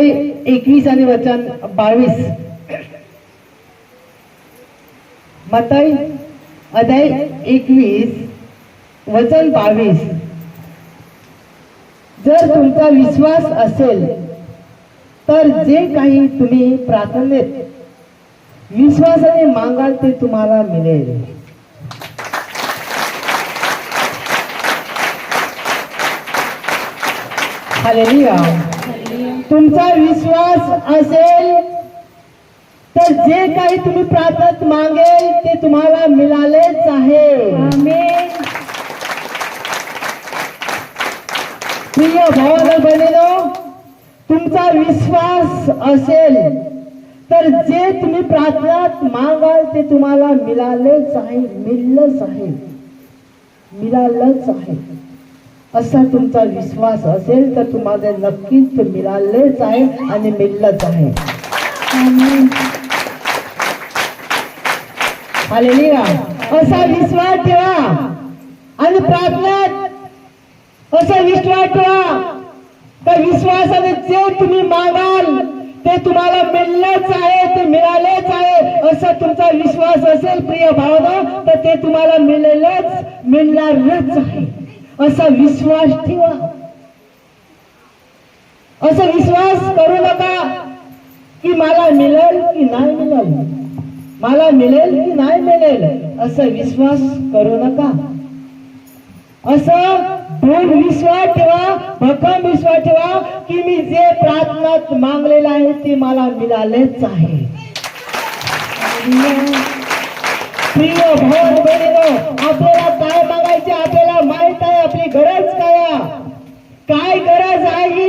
एकवीस आणि वचन बावीस. मताई अध्याय एकवीस वचन बावीस. जर तुमचा विश्वास असेल तर जे काही तुम्ही प्रार्थनेत विश्वासाने मागाल ते तुम्हाला मिळेल. हालेलुया तुमचा विश्वास असेल तर जे काही तुम्ही प्रार्थनेत मागेल ते तुम्हाला मिळालेच आहे. प्रिय भावाला बहिणीनो तुमचा विश्वास असेल तर जे तुम्ही प्रार्थनात मागाल ते तुम्हाला मिळालेच आहे मिळलंच आहे. मिळालंच आहे. असा तुमचा विश्वास असेल तर तुम्हाला नक्कीच मिळालेच आहे आणि मिळलंच आहे. हालेलुया. असा विश्वास ठेवा आणि प्रार्थनेत असा विश्वास ठेवा. त्या विश्वासाने जे तुम्ही मागाल ते तुम्हाला मिळलंच आहे ते मिळालेच आहे. असा तुमचा विश्वास असेल प्रिय भावना तर ते तुम्हाला मिळेलच मिळणारच आहे. असा विश्वास ठेवा. असा विश्वास करू नका की मला मिळेल की नाही मिळेल. मला मिळेल की नाही मिळेल असा विश्वास करू नका. असं दृढ विश्वास ठेवा भक्कम विश्वास ठेवा की मी जे प्रार्थनात मागलेलं आहे ते मला मिळालेच आहे. प्रिय भाऊ बहिणीनो आपल्याला काय मागायचे आपल्याला माहीत आहे आपली गरज काय काय गरज आहे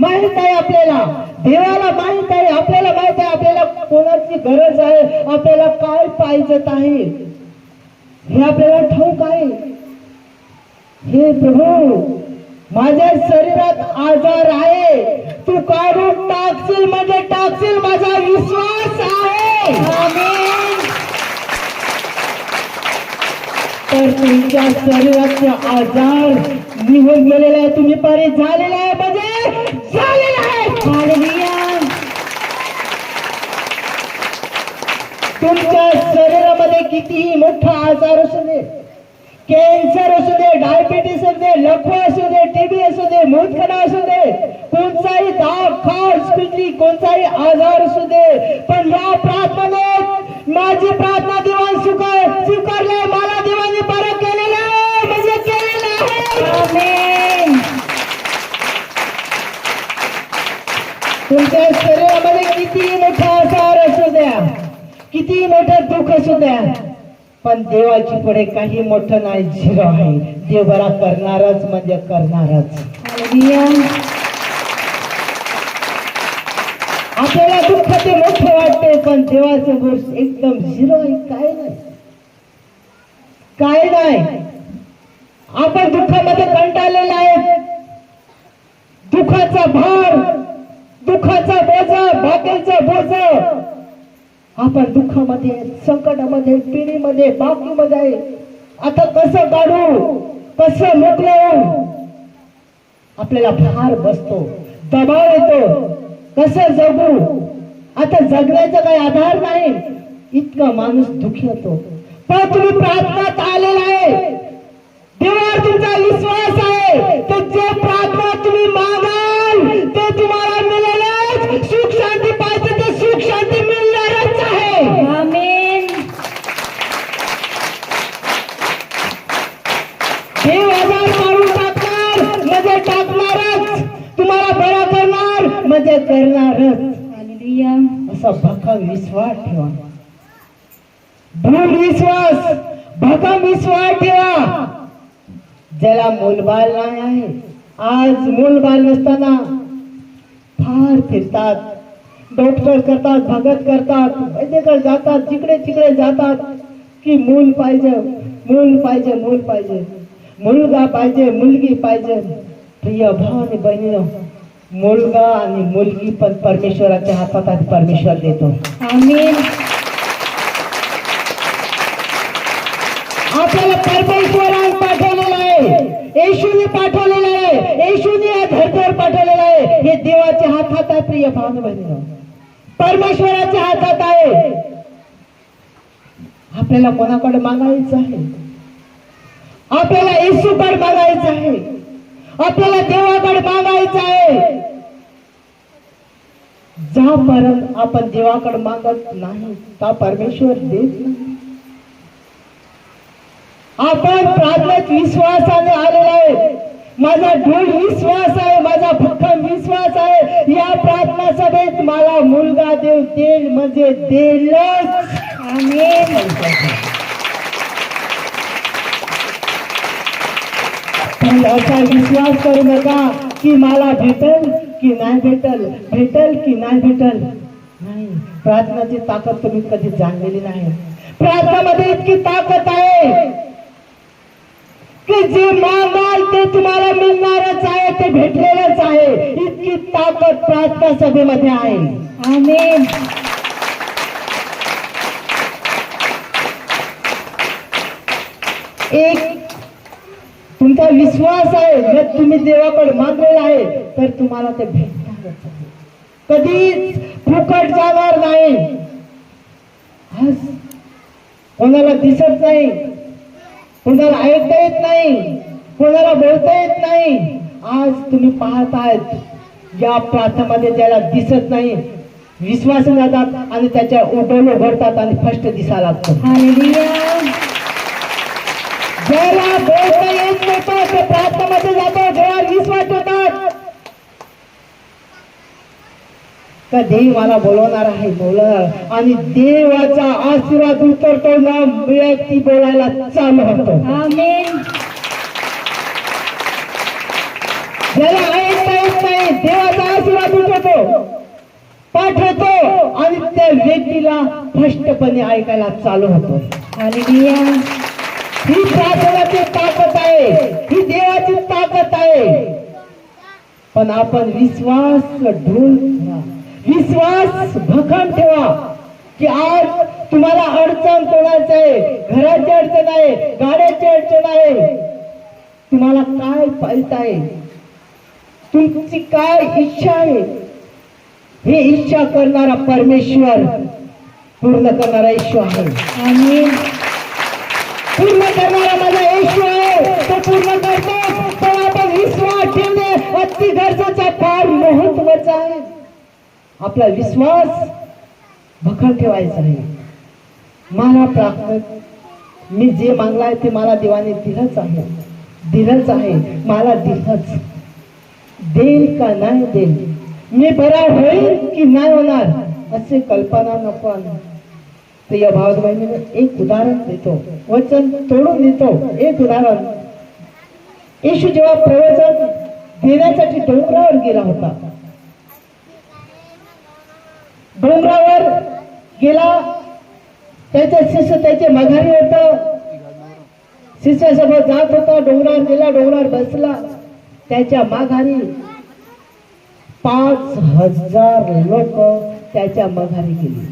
माहीत आहे आपल्याला. देवाला माहीत आहे आपल्याला माहीत आहे आपल्याला कोणाची गरज आहे आपल्याला काय पाहिजे आहे हे आपल्याला ठाऊक आहे. हे प्रभू माझ्या शरीरात आजार आहे. तू काढून टाकशील म्हणजे टाकशील माझा विश्वास आहे. तर तुमच्या शरीराचे आजार निघून गेलेला आहे. तुम्ही परे झालेला आहे म्हणजे झालेला आहे. तुमच्या शरीरामध्ये कितीही मोठा आजार असू दे कॅन्सर असू दे डायबिटीस असू दे लकवा असू दे टीबी असू दे मूतखडा असू दे कोणताही दाग खास पिटली कोणताही आजार असू दे. पण या प्रार्थनेत माझी प्रार्थना देवान स्वीकार स्वीकारले मला तुमच्या शरीरामध्ये किती मोठा आजार असू द्या किती मोठं दुःख असू द्या पण देवाची पुढे काही मोठं नाही झिरो आहे. देव बरा करणारच म्हणजे करणारच. आपल्याला दुःख ते मोठं वाटते पण देवाचं गोष्ट एकदम झिरो आहे. काय नाही. काय नाही. आपण दुःखामध्ये कंटाळलेला आहे दुःखाचा भार दुःखाचा बोजा भाकरीचा बोजा. आपण दुःखामध्ये संकटामध्ये पिढीमध्ये बाकीमध्ये आहे आता कसं काढू कसं मोकळू आपल्याला भार बसतो दबाव येतो. कसं जगू? आता जगण्याचा काही आधार नाही. इतका माणूस दुःखी होतो. पण तुम्ही प्रार्थनात आलेला आहे. देवावर तुमचा विश्वास आहे. तर जे प्रार्थना तुम्ही मागाल ते तुम्हाला मिळेलच सुख शांती पाहिजे ते सुख शांती मिळणारच आहे. देव आजार मारून टाकणार म्हणजे टाकणारच. तुम्हाला बरा करणार म्हणजे करणारच. असा भक्कम विश्वास ठेवा. दृढ विश्वास भक्कम विश्वास ठेवा. ज्याला मूलबाल नाही आहे आज मूलबाल नसताना फार फिरतात। डॉक्टर करतात भगत करतात वैद्यकडे जातात जिकडे तिकडे जातात की मूल पाहिजे मूल पाहिजे मूल पाहिजे. मुलगा पाहिजे मुलगी पाहिजे. प्रिय भाव आणि बहिणीनो मुलगा आणि मुलगी पण परमेश्वराच्या हातात आणि परमेश्वर देतो. आपल्याला परमेश्वराने येशूने या धर्तीवर पाठवलेलं आहे. हे देवाच्या हातात आहे प्रिय भावना बहिणी परमेश्वराच्या हातात आहे. आपल्याला कोणाकडे मागायचं आहे? आपल्याला येशूकडे मागायचं आहे. आपल्याला देवाकडे मागायचं आहे. ज्यापर्यंत आपण देवाकडे मागत नाही का परमेश्वर देत नाही? आपण प्रार्थनेत विश्वासाने आलेला आहे. माझा दृढ विश्वास आहे माझा भक्कम विश्वास आहे. या प्रार्थना सभेत मला मुलगा देव देईल म्हणजे देईलच आणि असा विश्वास करू नका की मला भेटल की नाही भेटल भेटल की नाही भेटल. नाही. प्रार्थनाची ताकद तुम्ही कधी जाणलेली नाही. प्रार्थनामध्ये इतकी ताकद आहे. की जे मागाल ते तुम्हाला मिळणारच आहे ते भेटलेलंच आहे. इतकी ताकद प्रार्थना सभेमध्ये आहे. आमेन. एक तुमचा विश्वास आहे जर तुम्ही देवाकडे मागलेला आहे तर तुम्हाला ते भेटणारच आहे. कधीच फुकट जाणार नाही. आज कोणाला दिसत नाही. कोणाला ऐकता येत नाही कोणाला बोलता येत नाही आज तुम्ही पाहतायत या प्रार्थनामध्ये ज्याला दिसत नाही विश्वास जातात आणि त्याच्या उडोल उघडतात आणि फस्ट दिसा लागतो. ज्याला बोलता येत नव्हतं ते प्रार्थनामध्ये जातो देवावर विश्वास ठेवतात का देव मला बोलवणार आहे बोलणार आणि देवाचा आशीर्वाद उतरतो ना व्यक्ती बोलायला चालू होतो. ज्याला ऐकता येत नाही देवाचा आशीर्वाद उतरतो पाठवतो आणि त्या व्यक्तीला स्पष्टपणे ऐकायला चालू होतो. हालेलुया. ही प्रार्थनाची ताकद आहे ही देवाची ताकद आहे. पण आपण विश्वास ढोल विश्वास भखम ठेवा की आज तुम्हाला अडचण कोणाचं आहे? घराची अडचण आहे? गाड्याची अडचण आहे? तुम्हाला काय पाहिजे आहे? तुमची काय इच्छा आहे? हे इच्छा करणारा परमेश्वर पूर्ण करणारा ईश्वर आहे. आमेन. पूर्ण करणारा माझा येशू आहे. तो पूर्ण करतो. पण आपण विश्वास ठेवणे अति गरजेचं फार महत्वाचं आहे. आपला विश्वास भखर ठेवायचा आहे मला प्रार्थना मी जे मागलाय ते मला देवाने दिलंच आहे. दिलंच आहे. मला दिलंच. देईल का नाही देईल? मी बरा होईल की नाही होणार? असे कल्पना नको आणू. प्रिय भावत एक उदाहरण देतो. वचन तोडून देतो. एक उदाहरण. येशू जेव्हा प्रवचन देण्यासाठी डोंगरावर गेला होता डोंगरावर गेला. त्याच्या शिष्य त्याचे मघारी होत. शिष्यासोबत जात होता. डोंगरावर गेला. डोंगरावर बसला. त्याच्या माघारी पाच हजार लोक त्याच्या माघारी गेली.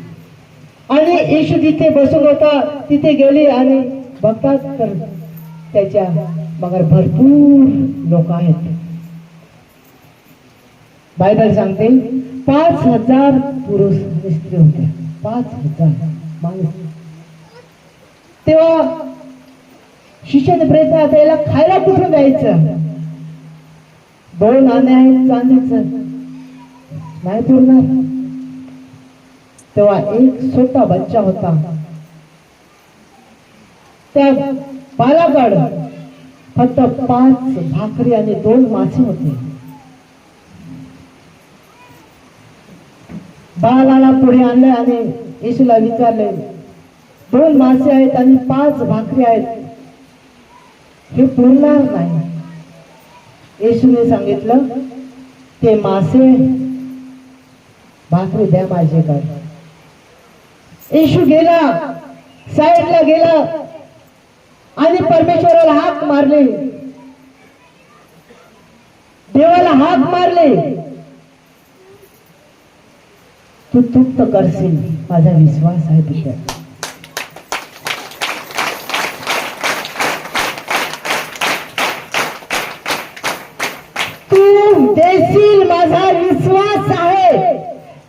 आणि येशू जिथे बसून होता तिथे गेले आणि बघतात तर त्याच्या मगर भरपूर लोक आहेत. बायबल सांगते पाच हजार पुरुष आणि स्त्री होत्या पाच हजार माणूस. तेव्हा शिष्याने प्रयत्न आता याला खायला कुठून द्यायचं? दोन आणे आहेत चांदीचं. नाही पुरणार. तेव्हा एक छोटा बच्चा होता. त्या बालाकड फक्त पाच भाकरी आणि दोन मासे होते. बाळाला पुढे आणले आणि येशूला विचारले दोन मासे आहेत आणि पाच भाकरी आहेत. हे पुरणार नाही. येशूने सांगितलं ते मासे भाकरी द्या माझे कर येशू गेला साईडला गेला आणि परमेश्वराला हाक मारले. देवाला हाक मारले. तू तृप्त करशील माझा विश्वास आहे तुझ्या तू देशील माझा विश्वास आहे.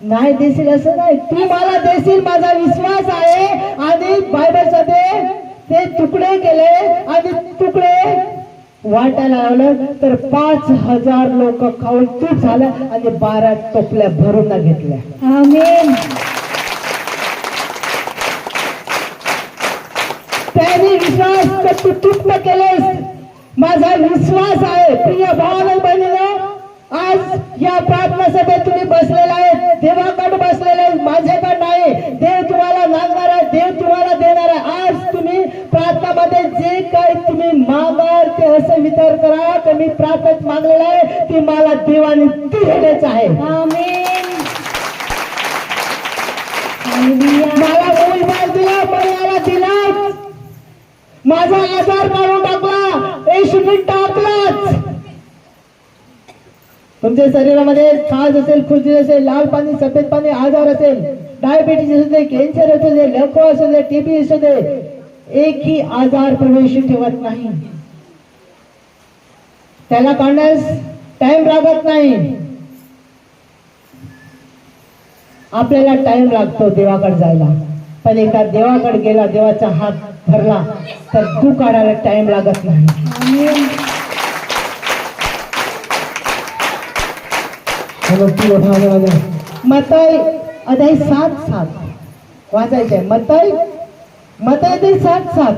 नाही देशील असं नाही तू मला देशील माझा विश्वास आहे. आणि बायबलचं ते तुकडे केले आणि तुकडे वाटायला लावलं तर पाच हजार लोक खाऊन तूप झालं आणि बारा टोपल्या भरून घेतल्या. त्याने विश्वास तर तू तुप्प केलेस. माझा विश्वास आहे प्रिय भावानं बहिणीनं आज या प्रार्थना सभेत तुम्ही बसलेला आहे देवाकडे बसलेले आहे, माझ्याकडे नाही. देव तुम्हाला मागणार आहे देव तुम्हाला देणार. आहे प्रार्थनामध्ये जे काही तुम्ही मागाल ते असं विचार करा. की मी प्रार्थनेत मागलेलं आहे ते मला देवाने दिलेलेच आहे. मला मोबाईल दिला मला दिलाच माझा आधार काढून टाकला. येशूने टाकलाच. तुमच्या शरीरामध्ये खाज असेल खुजी असेल लाल पाणी सफेद पाणी आजार असेल डायबिटीस असू दे कॅन्सर असू दे लकवा असू दे टीबी असू दे एकही आजार प्रवेश ठेवत नाही. त्याला काढण्यास टाइम लागत नाही. आपल्याला टाइम लागतो देवाकडे जायला. पण एका देवाकडे गेला देवाचा हात धरला तर तू काढायला टाइम लागत नाही. मताई अदाई सात सात. वाचायचं आहे मताई मताई ते सात सात.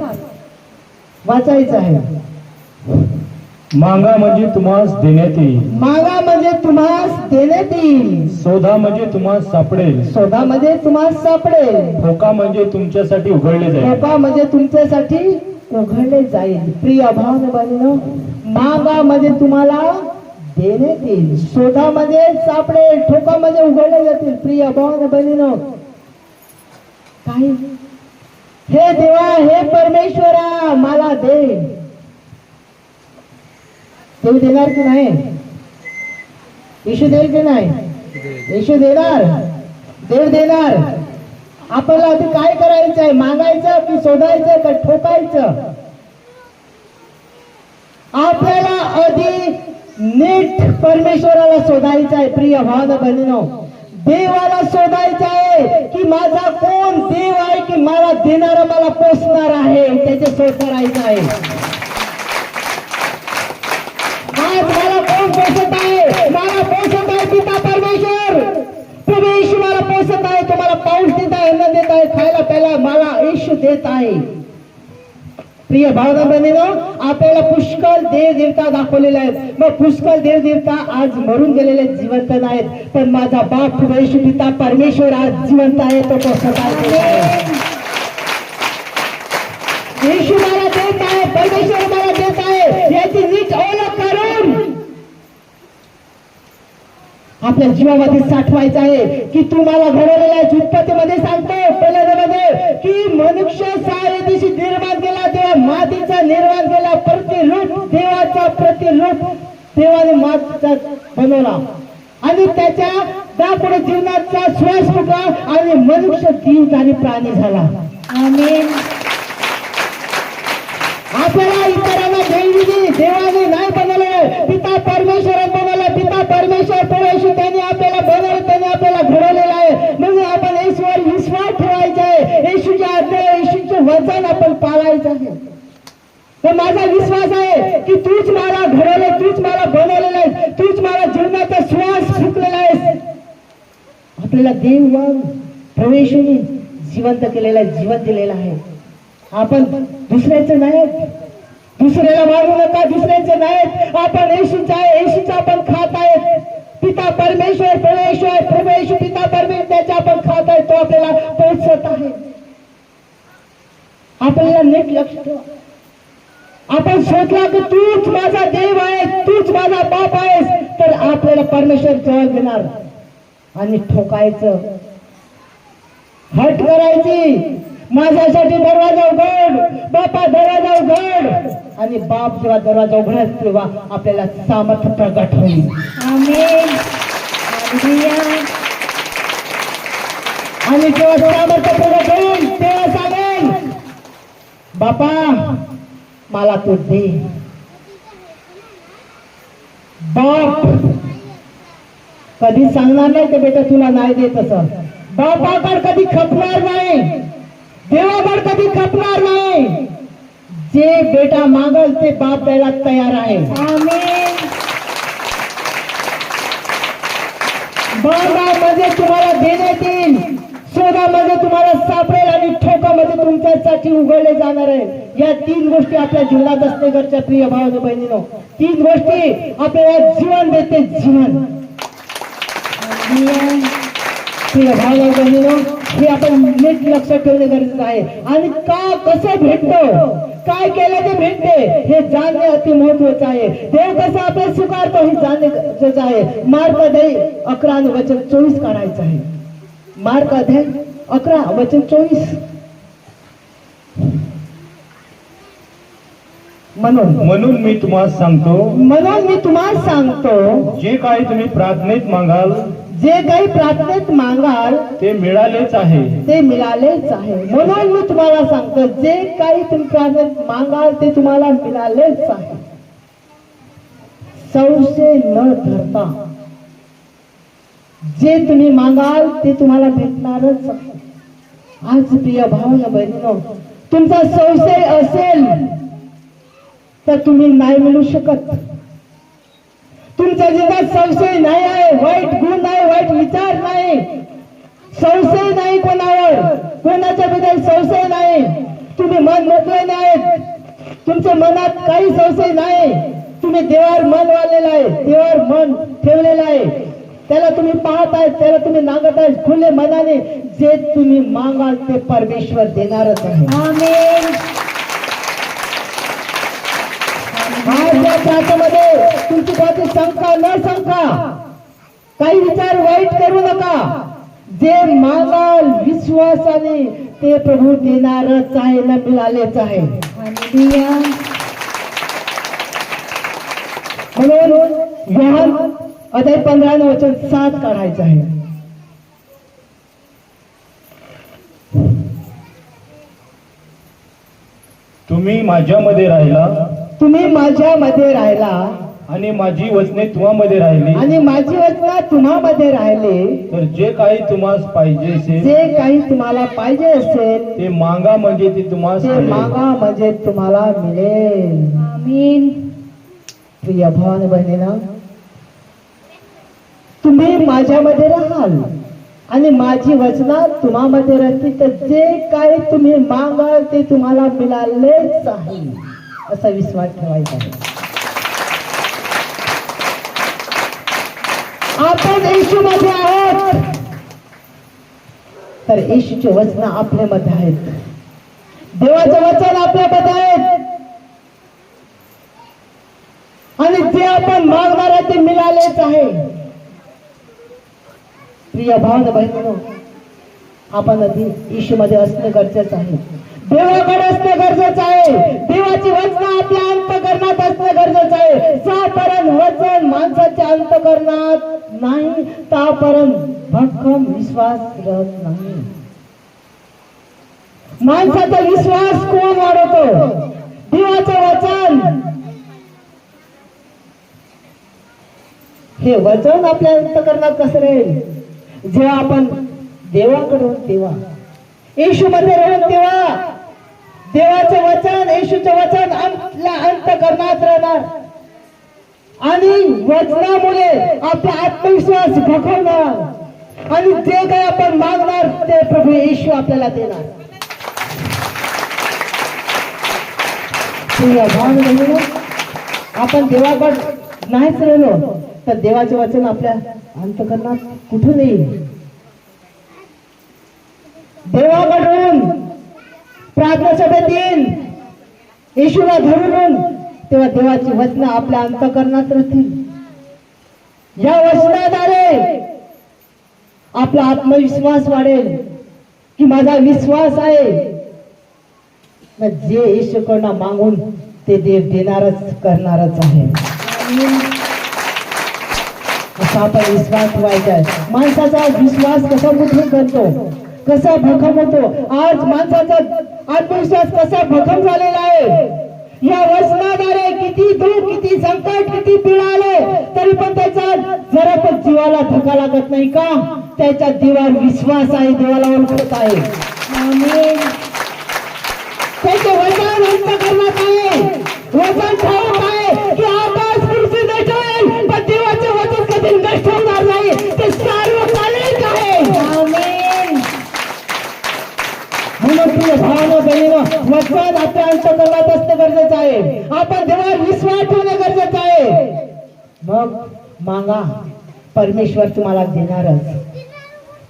वाचायचं आहे. मागा म्हणजे तुम्हास देण्यात येईल. मागा म्हणजे तुम्हास देण्यात येईल. शोधा म्हणजे तुम्हास सापडेल. शोधामध्ये तुम्हास सापडेल. ठोका म्हणजे तुमच्यासाठी उघडले जाईल. धोका म्हणजे तुमच्यासाठी उघडले जाईल. प्रिय भावन मागा म्हणजे तुम्हाला देण्यात येईल. शोधामध्ये सापडेल. ठोकामध्ये उघडले जातील. प्रिय भावन बहिणीनो काही हे देवा हे परमेश्वरा मला दे. देव देणार की नाही? येशू देईल की नाही? येशू देणार. देव देणार. आपल्याला आधी काय करायचं आहे मागायचं की शोधायचं का ठोकायचं? आपल्याला आधी नीट परमेश्वराला शोधायचं आहे प्रिय भावना बहिणीनो. देवाला शोधायचं आहे की माझा कोण देव आहे की मला देणारा मला पोचणार आहे? त्याचे शोध करायचं आहे. आज मला कोण पोसत आहे? मला पोसत आहे पिता परमेश्वर. तुम्ही येशू मला पोसत आहे तुम्हाला पाऊस देत आहे अन्न देत आहे खायला प्यायला मला येशू देत आहे. प्रिय भावना बहिणीनो आपल्याला पुष्कळ देव देवता दाखवलेले आहेत मग पुष्कळ देव देवता आज मरून गेलेले जिवंत नाहीत. पण माझा बाप प्रभू पिता परमेश्वर आज जिवंत आहे तो तो सदा येशू मला देत आहे परमेश्वर मला देत आहे. याची नीट ओळख करून आपल्या जीवामध्ये साठवायचं आहे की तू मला घडवलेल्या उत्पत्तीमध्ये सांगतो पहिल्यामध्ये की मनुष्य सारे दिवशी निर्माण केला. मातीचा निर्माण केला प्रतिरूप देवाचा प्रतिरूप देवाने मातीचा बनवला. आणि त्याच्या त्यापुढे जीवनाचा श्वास फुटला आणि मनुष्य जीव आणि प्राणी झाला. आपल्याला इतरांना देव देवाने नाही बनवलं. पिता परमेश्वर बनवलं. पिता परमेश्वर परमेश्वर त्यांनी आपल्याला बनवलं त्यांनी आपल्याला घडवलेलं आहे. म्हणून आपण येशूवर विश्वास ठेवायचा आहे. येशूच्या आज्ञा येशूचे वचन आपण पाळायचं आहे. तर माझा विश्वास आहे की तूच मला घडवलं तूच मला बनवलेलं आहे तूच मला जीवनाचा श्वास फुकलेला आहे आपल्याला देव व प्रवेशने जिवंत केलेला आहे जीवन दिलेलं आहे. आपण दुसऱ्याचं नाही दुसऱ्याला मारू नका दुसऱ्याचं नायक. आपण येशूचा आहे येशूचा आपण खात आहे. पिता परमेश्वर परमेश्वर परमेश्वर पिता परमेश्वर त्याचा आपण खात आहे तो आपल्याला पोचत आहे. आपल्याला नीट लक्ष ठेवा. आपण शोधला की तूच माझा देव आहे तूच माझा बाप आहेस तर आपल्याला परमेश्वर जवळ घेणार आणि ठोकायचं. हट करायची. माझ्यासाठी दरवाजा उघड बापा दरवाजा उघड. आणि बाप जेव्हा दरवाजा उघडत तेव्हा आपल्याला सामर्थ्य प्रगट होईल. आणि जेव्हा सामर्थ्य प्रगट होईल तेव्हा सांगेल बापा मला तू दे. बाप! कधी सांगणार नाही ते बेटा तुला नाही देत असं? बापाकड कधी खपणार नाही. देवाकड कधी खपणार नाही. जे बेटा मागल ते बाप द्यायला तयार आहे. आमेन. बागामध्ये तुम्हाला देण्यात येईल. शोधामध्ये तुम्हाला सापडेल आणि ठोकामध्ये तुमच्यासाठी उघडले जाणार आहे. या तीन गोष्टी आपल्या जीवनात असते घरच्या प्रिय भाव बहिणीनो. तीन गोष्टी आपल्याला जीवन देते जीवन. प्रिय भाव बहिणीनो हे आपण नीट लक्षात ठेवणे गरजेचं आहे. आणि का कसं भेटतो? काय केलं ते भेटते? हे जाणणे अति महत्वाचं आहे. देव कसं आपल्याला स्वीकारतो हे जाणणे गरजेचं आहे. मार्ग दे अकरा आणि वचन चोवीस काढायचं आहे. मार्ग अध्याय अकरा वचन चोवीस. म्हणून म्हणून मी तुम्हाला सांगतो म्हणून मी तुम्हाला सांगतो जे काही तुम्ही प्रार्थनेत मागाल जे काही प्रार्थनेत मागाल ते मिळालेच आहे. ते मिळालेच आहे. म्हणून मी तुम्हाला सांगतो जे काही तुम्ही प्रार्थनेत मागाल ते तुम्हाला मिळालेच आहे. संशय न धरता. जे तुम्ही मागाल ते तुम्हाला भेटणारच आज प्रिय भावना बहिणीनो तुमचा संशय असेल. तर तुम्ही नाही मिळू शकत. तुमच्या जीवनात संशय नाही आहे वाईट गुण नाही वाईट विचार नाही संशय नाही कोणावर कोणाच्या बद्दल संशय नाही. तुम्ही मन मोकळे नाही तुमच्या मनात काही संशय नाही. तुम्ही देवावर मन वाढलेलं आहे देवावर मन ठेवलेलं आहे. त्याला तुम्ही पाहत आहेत त्याला तुम्ही नागत आहेत खुले मनाने जे तुम्ही मागाल ते परमेश्वर देणारच आहे. आमेन आज या प्रांतामध्ये तुमची कोणती शंका न शंका काही विचार वाईट करू नका. जे मागाल विश्वासाने ते प्रभू देणारच आहे ना मिळालेच आहे. म्हणून योहान अध्याय पंधरा वचन सात काढायचं आहे. तुम्ही माझ्यामध्ये राहिला तुम्ही माझ्यामध्ये राहिला. आणि माझी वचने तुम्हामध्ये राहिली. आणि माझी वचना तुम्हामध्ये राहिले. तर जे काही तुम्हाला पाहिजे असेल जे काही तुम्हाला पाहिजे असेल ते मागा म्हणजे ते तुम्हाला ते. मागा म्हणजे तुम्हाला मिळेल. आमेन. प्रिय भावान बहिणीनं तुम्ही माझ्यामध्ये राहाल. आणि माझी वचना तुम्हामध्ये राहतील. तर जे काही तुम्ही मागाल ते तुम्हाला मिळालेच आहे. असा विश्वास ठेवायचा आहे. आपण येशूमध्ये आहोत. तर येशूचे वचन आपल्यामध्ये आहेत. देवाचं वचन आपल्यामध्ये आहेत. आणि जे आपण मागणार आहे ते मिळालेच आहे. प्रिय भावना बहिणी आपण आधी येशूमध्ये असणं गरजेचं आहे. देवाकडे असणं गरजेचं आहे. देवाची वचना आपल्या अंतकरणात असणं गरजेचं आहे. सापर्यंत वचन माणसाच्या अंतकरणात नाही तापर्यंत भक्कम विश्वास राहत नाही. माणसाचा विश्वास कोण वाढवतो? देवाचं वचन. हे वचन आपल्या अंतकरणात कसं राहील? जेव्हा आपण देवाकडून तेव्हा येशू मध्ये राहून तेव्हा देवाचं वचन येशूचं वचन आपल्या अंतकरणात राहणार. आणि वचनामुळे आपला आत्मविश्वास भखवणार आणि जे काही आपण मागणार ते प्रभू येशू आपल्याला देणार. आपण देवाकड नाहीच राहिलो तर देवाचे वचन आपल्या अंतकरणात कुठून येईल? देवाकडून प्रार्थना सभेत येईल. येशूला धरून तेव्हा देवाची वचनं आपल्या अंतकरणात राहतील या वचनाद्वारे आपला आत्मविश्वास वाढेल की माझा विश्वास आहे. मग जे येशूकडनं मागून ते देव देणारच करणारच आहे. असा आपण विश्वास व्हायचा आहे माणसाचा विश्वास कसा कुठून करतो? कसा भखम होतो? आज माणसाचा आत्मविश्वास कसा भखम झालेला आहे? या वचनाद्वारे किती दुःख किती संकट किती पीडा आले तरी पण त्याचा जरा पण जीवाला धक्का लागत नाही का? त्याच्या जीवावर विश्वास आहे देवाला ओळखत आहे. त्याचे वचन व्यक्त करण्यात आहे वचन ठाऊक आहे की आकाश पृथ्वी नष्ट होईल पण देवाचे वचन कधी नष्ट होणार नाही ते सार्वकालिक आहे आमेन प्रिय भावानं बहिणीनं वचन आपल्या अंतकरणात असणं गरजेचं आहे. आपण देवावर विश्वास ठेवणं गरजेचं आहे. मग मागा. परमेश्वर तुम्हाला देणारच.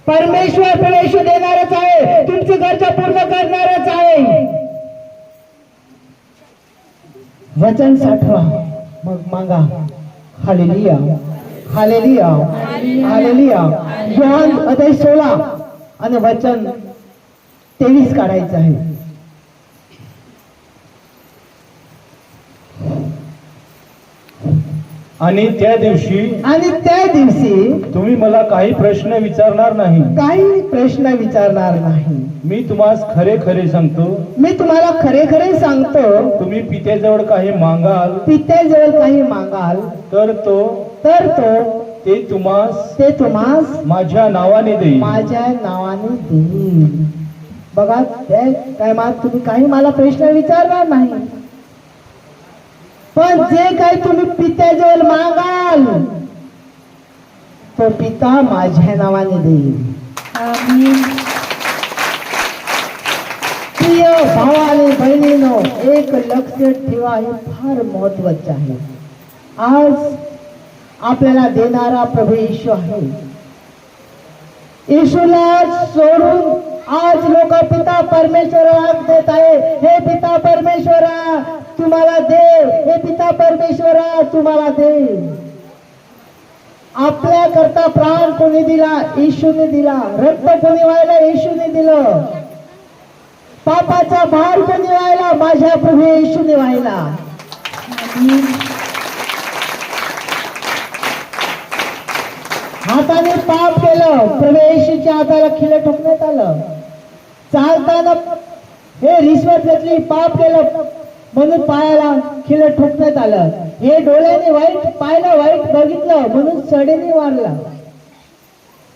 परमेश्वर प्रवेश देणारच आहे. तुमची गरजा पूर्ण करणारच आहे. वचन साठवा. मग मागा. हालेलिया. हालेलिया. हालेलिया. योहान अध्याय सोळा. आणि वचन तेवीस काढायचं आहे. आणि त्या दिवशी आणि त्या दिवशी तुम्ही मला काही प्रश्न विचारणार नाही. काही प्रश्न विचारणार नाही. मी तुम्हाला खरे खरे सांगतो. मी तुम्हाला खरे खरे सांगतो. तुम्ही पित्याजवळ काही मागाल. पित्याजवळ काही मागाल. तर तो तर तो ते तुम्हास ते तुम्हास माझ्या नावाने देईल. माझ्या नावाने देईल. बघा काय मा तुम्ही काही मला प्रश्न विचारणार नाही. पण जे काही तुम्ही पित्याजवळ मागाल तो पिता माझ्या नावाने देईल. प्रिय भावा आणि बहिणीनो एक लक्ष ठेवा हे फार महत्त्वाचे आहे. आज आपल्याला देणारा प्रभू येशू आहे. येशूला सोडून आज लोक पिता परमेश्वराला देत आहे. हे पिता परमेश्वरा तुम्हाला दे हे पिता परमेश्वरा तुम्हाला दे आपल्या करता प्राण कोणी दिला? येशूने दिला. रक्त कोणी व्हायला? येशूने दिलं. पापाचा भार कोणी व्हायला? माझ्या प्रभू येशूने व्हायला. हाताने पाप केलं. प्रभू येशूच्या हाताला खिलं ठोकण्यात आलं. चालताना हे रिश्वत घेतली पाप केलं म्हणून पायाला खिलं ठोकण्यात आलं. हे डोळ्याने वाईट पायाला वाईट बघितलं म्हणून सडेने मारला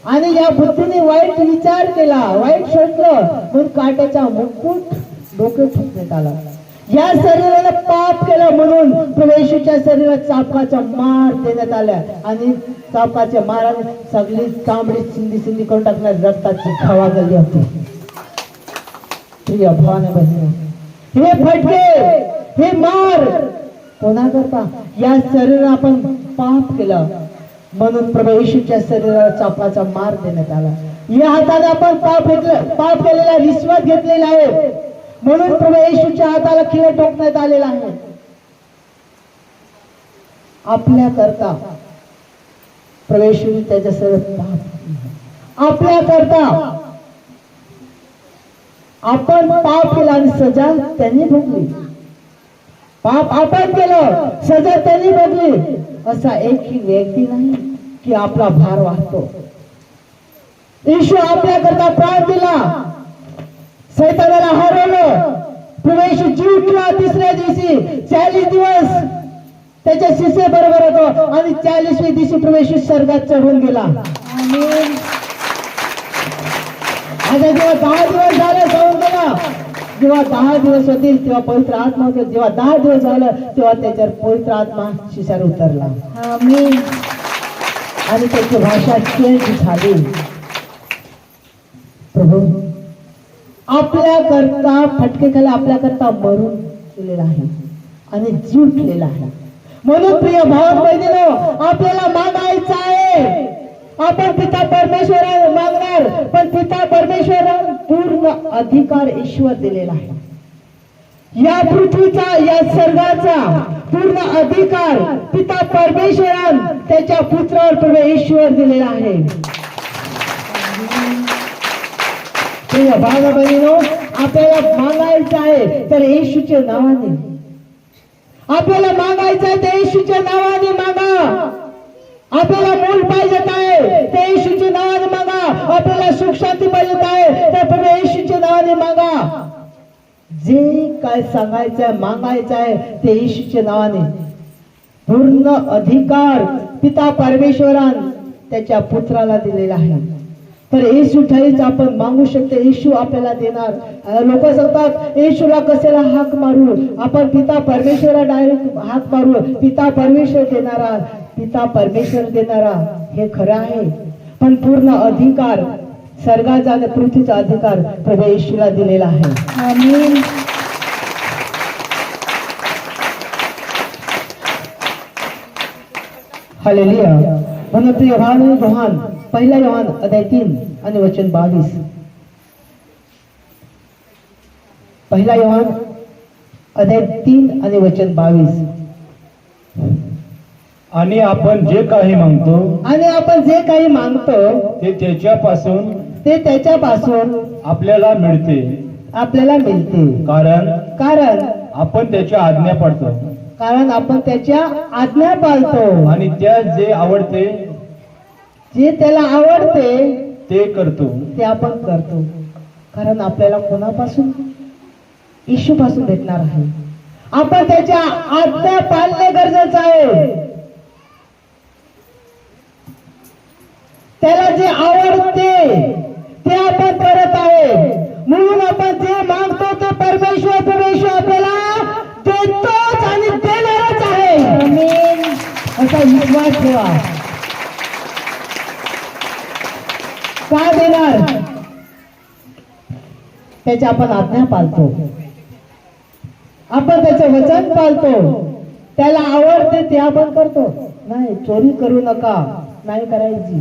आणि या बुद्धीने वाईट विचार केला वाईट शोधलं म्हणून काट्याचा मुकुट डोके ठोकण्यात आला. या शरीराला पाप केलं म्हणून प्रवेशूच्या शरीरात चापकाचा मार देण्यात आल्या. आणि चापकाच्या माराने सगळी चांबडी सिंधी सिंधी करून टाकणार रक्ताची खवा गेली होती. प्रिय भावाने बहिणी. हे फटके हे मार. कोणा करता या शरीर आपण पाप केलं. म्हणून प्रभू येशूच्या शरीराला चापाचा मार देण्यात आला. या हाताने आपण पाप घेतलं पाप केलेला रिश्वत घेतलेला आहे. म्हणून प्रभू येशूच्या हाताला खिळ टोकण्यात आलेला आहे. आपल्या करता प्रवेशूने त्याच्या शरीरात पाप आपल्या करता आपण पाप केला आणि सजा त्यांनी भोगली. पाप आपण केलं सजा त्यांनी भोगली. असा एकही व्यक्ती नाही की आपला भार वाहतो. येशू आपल्याकरता प्राण दिला. सैतानाला हरवलं. प्रवेश जीव किंवा तिसऱ्या दिवशी. चाळीस दिवस त्याच्या शिसे बरोबर होतो आणि चाळीसवी दिवशी प्रवेश स्वर्गात चढून गेला. आता जेव्हा दहा दिवस झाले गेला जेव्हा दहा दिवस होतील तेव्हा पवित्र आत्मा होते. जेव्हा दहा दिवस झालं तेव्हा त्याच्यावर पवित्र आत्मा शिशार उतरला. आणि त्याची भाषा चेंज झाली. प्रभू आपल्या करता फटके खाला आपल्या करता मरून गेलेला आहे आणि जीव ठेवलेला आहे. म्हणून प्रिय भाव बहिणीनो आपल्याला मागायचं आहे. आपण पिता परमेश्वरा मागणार पण पिता परमेश्वरा पूर्ण अधिकार ईश्वर दिलेला आहे. या पृथ्वीचा या सर्गाचा पूर्ण अधिकार पिता परमेश्वरान त्याच्या पुत्रावर पूर्ण ईश्वर दिलेला आहे. प्रिय भाव आपल्याला मागायचं आहे तर येशूच्या नावाने. आपल्याला मागायचं आहे तर येशूच्या नावाने मागा. आपल्याला मूल पाहिजे काय? ते येशूच्या नावाने मागा. आपल्याला सुख शांती पाहिजे काय? तर प्रभू येशूच्या नावाने मागा. जे काय सांगायचंय मागायचं आहे ते येशूच्या नावाने पूर्ण अधिकार पिता परमेश्वरान त्याच्या पुत्राला दिलेला आहे. तर येशू ठाईच आपण मागू शकतो. येशू आपल्याला देणार. लोक सांगतात येशूला कशाला हाक मारू? आपण पिता परमेश्वरा डायरेक्ट हाक मारू. पिता परमेश्वर देणारा. पिता परमेश्वर देणारा हे खरं आहे. पण पूर्ण अधिकार स्वर्गाचा पृथ्वीचा अधिकार प्रभू येशूला दिलेला आहे. आमीन. हालेलुया. म्हणून प्रिय योहान योहान पहिला योहान अध्याय तीन आणि वचन बावीस. पहिला योहान अध्याय तीन आणि वचन बावीस. आणि आपण जे काही मागतो आणि आपण जे काही मागतो ते त्याच्यापासून ते त्याच्यापासून आपल्याला मिळते. आपल्याला मिळते. कारण कारण आपण त्याच्या आज्ञा पडतो कारण आपण त्याच्या आज्ञा पाळतो. आणि त्या जे आवडते जे त्याला आवडते ते करतो. ते आपण करतो. कारण आपल्याला कोणापासून? येशू पासून भेटणार आहे. आपण त्याच्या आज्ञा पाळणे गरजेचं आहे. त्याला जे आवडते ते आपण करत आहे. म्हणून आपण जे मागतो ते परमेश्वर परमेश्वर आपल्याला देतोच आणि देणारच आहे. असा विश्वास ठेवा. का देणार? त्याच्या आपण आज्ञा पाळतो आपण त्याचं वचन पाळतो त्याला आवडते ते आपण करतो. नाही चोरी करू नका. नाही करायची.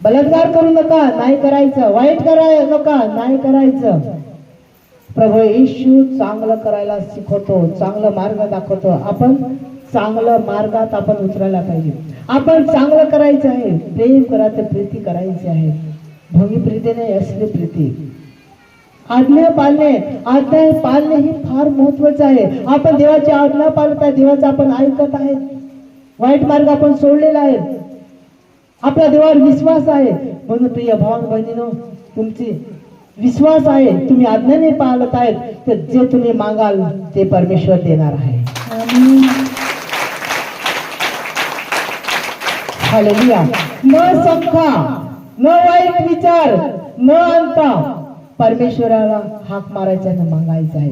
बलात्कार करू नका नाही करायचं. वाईट कराय नका नाही करायचं. प्रभू येशू चांगलं करायला शिकवतो चांगलं मार्ग दाखवतो. आपण चांगलं मार्गात आपण उतरायला पाहिजे. आपण चांगलं करायचं आहे. प्रेम करायचं प्रीती करायची आहे. भोगी प्रीती नाही असली प्रीती. आज्ञा पाळणे आज्ञा पाळणे ही फार महत्वाचं आहे. आपण देवाची आज्ञा पाळत आहे देवाचं आपण ऐकत आहे. वाईट मार्ग आपण सोडलेला आहे. आपल्या देवावर विश्वास आहे. म्हणून प्रिय भावन बहिणीनो तुमची विश्वास आहे. तुम्ही आज्ञाने पाळत आहेत. तर जे तुम्ही मागाल ते परमेश्वर देणार आहे. न संखा न वाईट विचार न आणता परमेश्वराला हाक मारायचा आणि मागायचा आहे.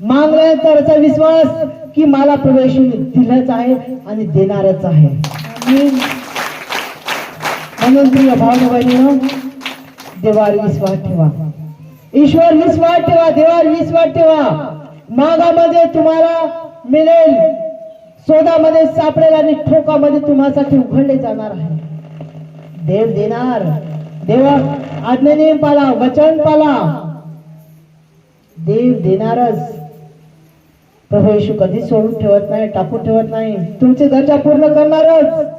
मागल्यानंतरचा विश्वास की मला प्रवेश दिलंच आहे आणि देणारच आहे. म्हणून प्रिय भावना देवावर विश्वास ठेवा. ईश्वर विश्वास ठेवा देवावर विश्वास ठेवा. मागामध्ये तुम्हाला मिळेल. शोधामध्ये सापडेल आणि ठोकामध्ये तुम्हासाठी उघडले जाणार आहे. देव देणार. देवा आज्ञाने पाला वचन पाला देव देणारच. प्रभू येशू कधी सोडून ठेवत नाही टाकून ठेवत नाही. तुमची गरजा पूर्ण करणारच.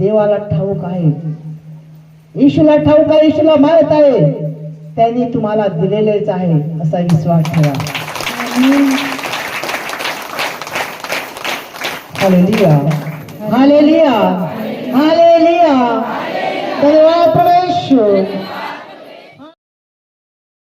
देवाला ठाऊक आहे. येशूला ठाऊक आहे येशूला माहीत आहे. त्यांनी तुम्हाला दिलेलेच आहे असा विश्वास ठेवा. आमीन हालेलुया. हालेलुया. हालेलुया परमेश्वर